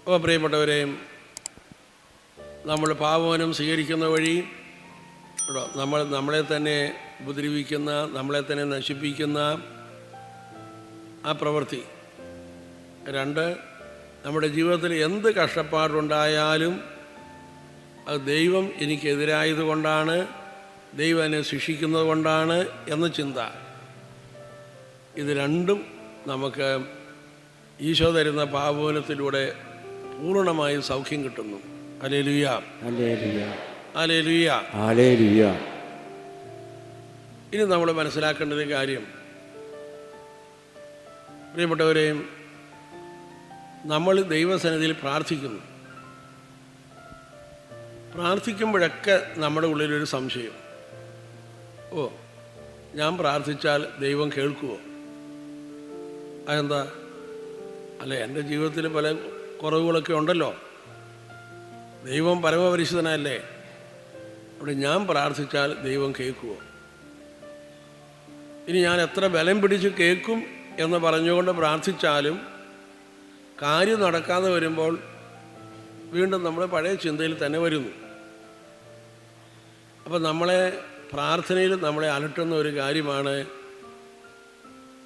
അപ്പോൾ പ്രിയപ്പെട്ടവരെ നമ്മൾ പാവനം സ്വീകരിക്കുന്ന വഴി കേട്ടോ നമ്മൾ നമ്മളെ തന്നെ ഉപദ്രവിക്കുന്ന നമ്മളെ തന്നെ നശിപ്പിക്കുന്ന ആ പ്രവൃത്തി. രണ്ട് നമ്മുടെ ജീവിതത്തിൽ എന്ത് കഷ്ടപ്പാടുണ്ടായാലും അത് ദൈവം എനിക്കെതിരായതുകൊണ്ടാണ് ദൈവം എന്നെ ശിക്ഷിക്കുന്നത് കൊണ്ടാണ് എന്ന ചിന്ത. ഇത് രണ്ടും നമുക്ക് ഈശോ തരുന്ന പാപോനത്തിലൂടെ പൂർണമായും സൗഖ്യം കിട്ടുന്നു. അലേ അലേ ഇനി നമ്മൾ മനസ്സിലാക്കേണ്ട ഒരു കാര്യം. പ്രിയപ്പെട്ടവരെയും നമ്മൾ ദൈവസന്നിധിയിൽ പ്രാർത്ഥിക്കുന്നു. പ്രാർത്ഥിക്കുമ്പോഴൊക്കെ നമ്മുടെ ഉള്ളിലൊരു സംശയം. ഓ ഞാൻ പ്രാർത്ഥിച്ചാൽ ദൈവം കേൾക്കുമോ അതെന്താ? അല്ല എന്റെ ജീവിതത്തിൽ പല കുറവുകളൊക്കെ ഉണ്ടല്ലോ. ദൈവം പരമപരിശുദ്ധനല്ലേ? അവിടെ ഞാൻ പ്രാർത്ഥിച്ചാൽ ദൈവം കേൾക്കുമോ ഇനി ഞാൻ എത്ര ബലം പിടിച്ച് കേൾക്കും എന്ന് പറഞ്ഞുകൊണ്ട് പ്രാർത്ഥിച്ചാലും കാര്യം നടക്കാതെ വരുമ്പോൾ വീണ്ടും നമ്മൾ പഴയ ചിന്തയിൽ തന്നെ വരുന്നു. അപ്പം നമ്മളെ പ്രാർത്ഥനയിൽ നമ്മളെ അലട്ടുന്ന ഒരു കാര്യമാണ്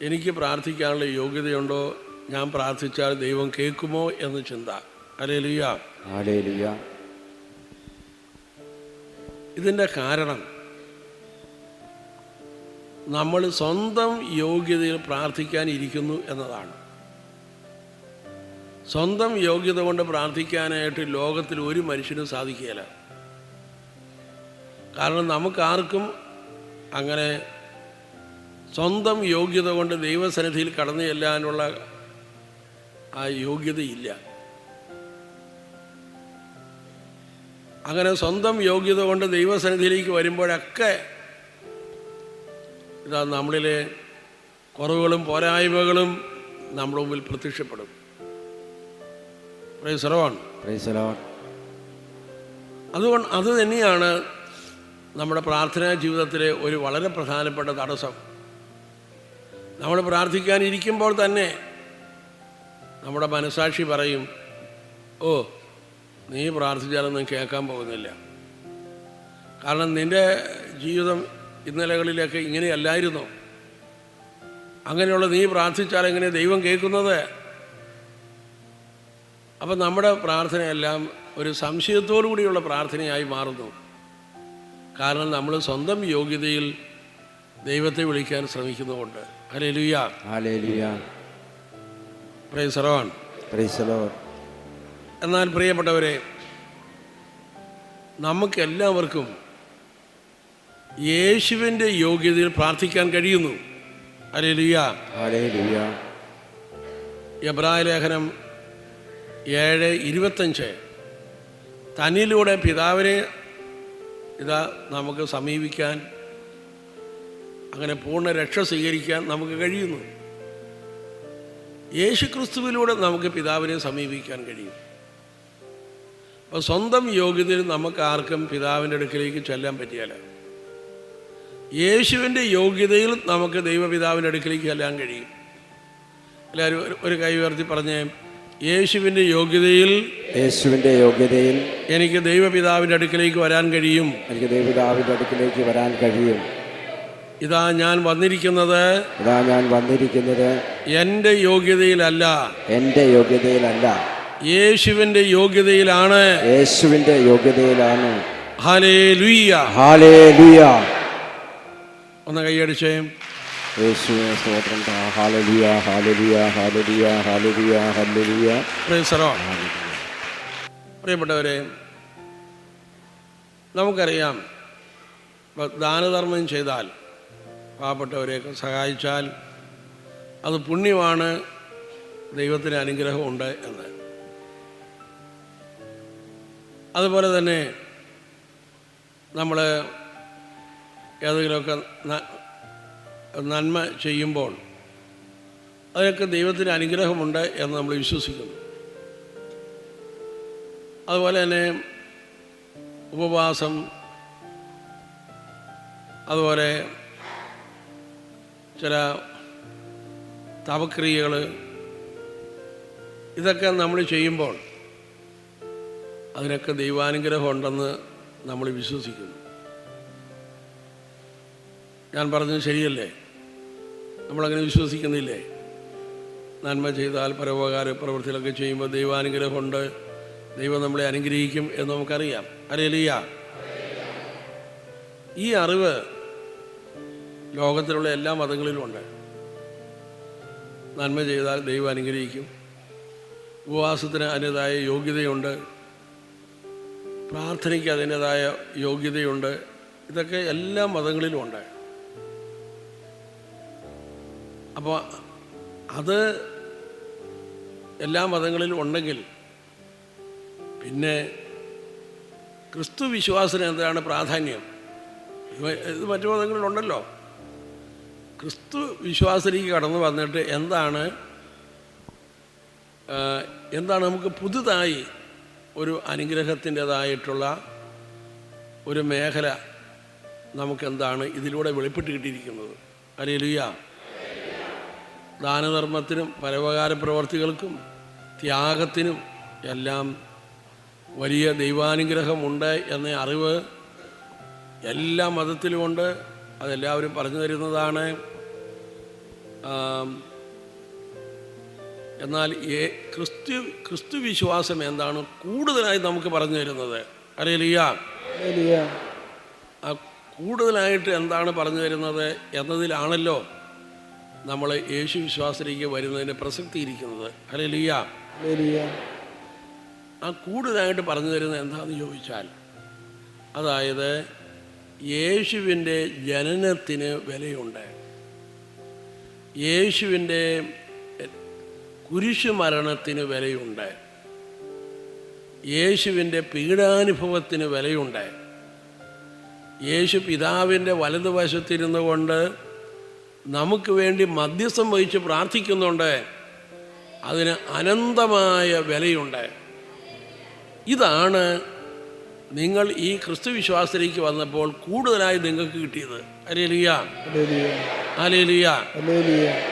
എനിക്ക് പ്രാർത്ഥിക്കാനുള്ള യോഗ്യതയുണ്ടോ? ഞാൻ പ്രാർത്ഥിച്ചാൽ ദൈവം കേൾക്കുമോ എന്ന് ചിന്ത. ഹാലേലുയ ഇതിന്റെ കാരണം നമ്മൾ സ്വന്തം യോഗ്യതയിൽ പ്രാർത്ഥിക്കാനിരിക്കുന്നു എന്നതാണ്. സ്വന്തം യോഗ്യത കൊണ്ട് പ്രാർത്ഥിക്കാനായിട്ട് ലോകത്തിൽ ഒരു മനുഷ്യനും സാധിക്കുകയില്ല. കാരണം നമുക്കാർക്കും അങ്ങനെ സ്വന്തം യോഗ്യത കൊണ്ട് ദൈവസന്നിധിയിൽ കടന്നു ചെല്ലാനുള്ള ആ യോഗ്യതയില്ല. അങ്ങനെ സ്വന്തം യോഗ്യത കൊണ്ട് ദൈവസന്നിധിയിലേക്ക് വരുമ്പോഴൊക്കെ ഇതാ നമ്മളിലെ കുറവുകളും പോരായ്മകളും നമ്മുടെ മുമ്പിൽ പ്രത്യക്ഷപ്പെടും. അതുകൊണ്ട് അത് തന്നെയാണ് നമ്മുടെ പ്രാർത്ഥനാ ജീവിതത്തിലെ ഒരു വളരെ പ്രധാനപ്പെട്ട തടസ്സം. നമ്മൾ പ്രാർത്ഥിക്കാനിരിക്കുമ്പോൾ തന്നെ നമ്മുടെ മനസാക്ഷി പറയും ഓ നീ പ്രാർത്ഥിച്ചാലൊന്നും കേൾക്കാൻ പോകുന്നില്ല. കാരണം നിന്റെ ജീവിതം ഇന്നലകളിലൊക്കെ ഇങ്ങനെയല്ലായിരുന്നു. അങ്ങനെയുള്ള നീ പ്രാർത്ഥിച്ചാൽ എങ്ങനെ ദൈവം കേൾക്കുന്നത്? അപ്പം നമ്മുടെ പ്രാർത്ഥനയെല്ലാം ഒരു സംശയത്തോടു കൂടിയുള്ള പ്രാർത്ഥനയായി മാറുന്നു. കാരണം നമ്മൾ സ്വന്തം യോഗ്യതയിൽ ദൈവത്തെ വിളിക്കാൻ ശ്രമിക്കുന്നതുകൊണ്ട്. ഹാലേലുയ എന്നാൽ പ്രിയപ്പെട്ടവരെ നമുക്കെല്ലാവർക്കും യേശുവിന്റെ യോഗ്യതയിൽ പ്രാർത്ഥിക്കാൻ കഴിയുന്നു. ഹാലേലുയ എബ്രായ ലേഖനം ഏഴ് ഇരുപത്തഞ്ച്. തന്നിലൂടെ പിതാവിനെ ഇതാ നമുക്ക് സമീപിക്കാൻ അങ്ങനെ പൂർണ രക്ഷ സ്വീകരിക്കാൻ നമുക്ക് കഴിയുന്നു. യേശുക്രിസ്തുവിലൂടെ നമുക്ക് പിതാവിനെ സമീപിക്കാൻ കഴിയും. അപ്പോൾ സ്വന്തം യോഗ്യതയിൽ നമുക്ക് ആർക്കും പിതാവിന്റെ അടുക്കിലേക്ക് ചെല്ലാൻ പറ്റിയാല. യേശുവിന്റെ യോഗ്യതയിൽ നമുക്ക് ദൈവപിതാവിന്റെ അടുക്കിലേക്ക് ചെല്ലാൻ കഴിയും. എല്ലാവരും ഒരു- കൈ ഉയർത്തി പറഞ്ഞേ യേശുവിന്റെ യോഗ്യതയിൽ യേശുവിന്റെ യോഗ്യതയിൽ എനിക്ക് ദൈവപിതാവിന്റെ അടുക്കിലേക്ക് വരാൻ കഴിയും. എനിക്ക് ദൈവപിതാവിന്റെ അടുക്കിലേക്ക് വരാൻ കഴിയും. ഇതാ ഞാൻ വന്നിരിക്കുന്നത് ഇതാ ഞാൻ വന്നിരിക്കുന്നത് എന്റെ യോഗ്യതയിലല്ല. എന്റെ യോഗ്യതയിലല്ല. യേശുവിന്റെ യോഗ്യതയിലാണ്. യേശുവിന്റെ യോഗ്യതയിലാണ്. ഹലേ ലുയ്യ ഹാലേലുയ ഒന്ന് കൈയടിച്ചേ. യേശുവിനെ സ്തോത്രം ഹാലലിയ ഹാലലിയ ഹാലലിയ ഹാലലിയ ഹാലലിയ പ്രേസറോ പ്രിയപ്പെട്ടവരെ നമുക്കറിയാം ദാനധർമ്മം ചെയ്താൽ പാവപ്പെട്ടവരെയൊക്കെ സഹായിച്ചാൽ അത് പുണ്യമാണ് ദൈവത്തിന് അനുഗ്രഹമുണ്ട് എന്ന്. അതുപോലെ തന്നെ നമ്മൾ ഏതെങ്കിലുമൊക്കെ നന്മ ചെയ്യുമ്പോൾ അതിനൊക്കെ ദൈവത്തിന് അനുഗ്രഹമുണ്ട് എന്ന് നമ്മൾ വിശ്വസിക്കുന്നു. അതുപോലെ തന്നെ ഉപവാസം അതുപോലെ ചില തപക്രിയകൾ ഇതൊക്കെ നമ്മൾ ചെയ്യുമ്പോൾ അതിനൊക്കെ ദൈവാനുഗ്രഹം ഉണ്ടെന്ന് നമ്മൾ വിശ്വസിക്കുന്നു. ഞാൻ പറഞ്ഞത് ശരിയല്ലേ? നമ്മളങ്ങനെ വിശ്വസിക്കുന്നില്ലേ? നന്മ ചെയ്താൽ പരോപകാര പ്രവൃത്തികളൊക്കെ ചെയ്യുമ്പോൾ ദൈവാനുഗ്രഹമുണ്ട് ദൈവം നമ്മളെ അനുഗ്രഹിക്കും എന്ന് നമുക്കറിയാം. അറിയലിയ ഈ അറിവ് ലോകത്തിലുള്ള എല്ലാ മതങ്ങളിലും ഉണ്ട്. നന്മ ചെയ്താൽ ദൈവം അനുഗ്രഹിക്കും. ഉപവാസത്തിന് അതിന്റെതായ യോഗ്യതയുണ്ട്. പ്രാർത്ഥനയ്ക്ക് അതിന്റെതായ യോഗ്യതയുണ്ട്. ഇതൊക്കെ എല്ലാ മതങ്ങളിലും ഉണ്ട്. അപ്പോൾ അത് എല്ലാ മതങ്ങളിലും ഉണ്ടെങ്കിൽ പിന്നെ ക്രിസ്തു വിശ്വാസത്തിന് എന്താണ് പ്രാധാന്യം? ഇത് മറ്റു മതങ്ങളിലുണ്ടല്ലോ. ക്രിസ്തു വിശ്വാസത്തിലേക്ക് കടന്നു വന്നിട്ട് എന്താണ് എന്താണ് നമുക്ക് പുതുതായി ഒരു അനുഗ്രഹത്തിന്റെതായിട്ടുള്ള ഒരു മേഖല നമുക്കെന്താണ് ഇതിലൂടെ വെളിപ്പെട്ട് കിട്ടിയിരിക്കുന്നത്? അല്ലേലുയ്യ ദാനധർമ്മത്തിനും പരോപകാര പ്രവർത്തികൾക്കും ത്യാഗത്തിനും എല്ലാം വലിയ ദൈവാനുഗ്രഹമുണ്ട് എന്ന അറിവ് എല്ലാ മതത്തിലുമുണ്ട്. അതെല്ലാവരും പറഞ്ഞു തരുന്നതാണ്. എന്നാൽ ഏ ക്രിസ്തു ക്രിസ്തു വിശ്വാസം എന്താണ് കൂടുതലായി നമുക്ക് പറഞ്ഞു തരുന്നത്? അറിയില്ല ഹല്ലേലൂയ. ആ കൂടുതലായിട്ട് എന്താണ് പറഞ്ഞു തരുന്നത് എന്നതിലാണല്ലോ നമ്മൾ യേശു വിശ്വാസത്തിലേക്ക് വരുന്നതിന് പ്രസക്തി ഇരിക്കുന്നത്. അറിയലിയ. ആ കൂടുതലായിട്ട് പറഞ്ഞു തരുന്നത് എന്താണെന്ന് ചോദിച്ചാൽ അതായത് യേശുവിന്റെ ജനനത്തിന് വിലയുണ്ട്. യേശുവിന്റെ കുരിശു മരണത്തിന് വിലയുണ്ട് യേശുവിന്റെ പീഡാനുഭവത്തിന് വിലയുണ്ട് യേശു പിതാവിന്റെ വലതുവശത്തിരുന്നു കൊണ്ട് നമുക്ക് വേണ്ടി മധ്യസ്ഥം വഹിച്ച് പ്രാർത്ഥിക്കുന്നുണ്ട്. അതിന് അനന്തമായ വിലയുണ്ട് ഇതാണ് നിങ്ങൾ ഈ ക്രിസ്തു വിശ്വാസത്തിലേക്ക് വന്നപ്പോൾ കൂടുതലായി നിങ്ങൾക്ക് കിട്ടിയത്. അലേലിയ Hallelujah. Hallelujah.